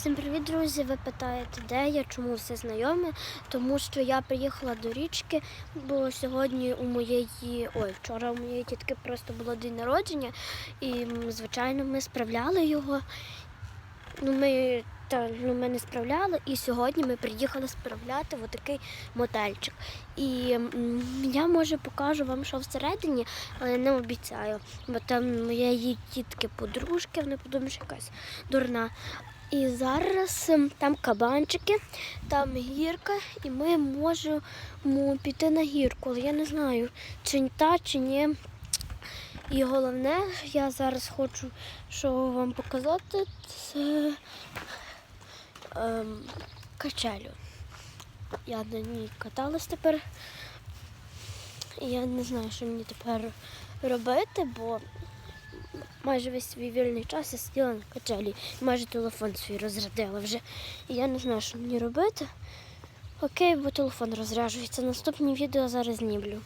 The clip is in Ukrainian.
Всім привіт, друзі! Ви питаєте, де я, чому все знайоме? Тому що я приїхала до річки, бо сьогодні у моєї, ой, вчора у моєї тітки просто було день народження, і звичайно ми справляли його. Ну, ми, та, ну, ми не справляли, і сьогодні ми приїхали справляти в такий мотельчик. І я може покажу вам, що всередині, але не обіцяю. Бо там моєї тітки подружки, вони подумають, що якась дурна. І зараз ем, там кабанчики, там гірка, і ми можемо піти на гірку. Але я не знаю, чи та, чи ні. І головне, я зараз хочу що вам показати, це ем, качелю. Я на ній каталась тепер. І я не знаю, що мені тепер робити, бо майже весь свій вільний час я сиділа на качелі. Майже телефон свій розрядила вже. І я не знаю, що мені робити. Окей, бо телефон розряджується. Наступні відео зараз знімлю.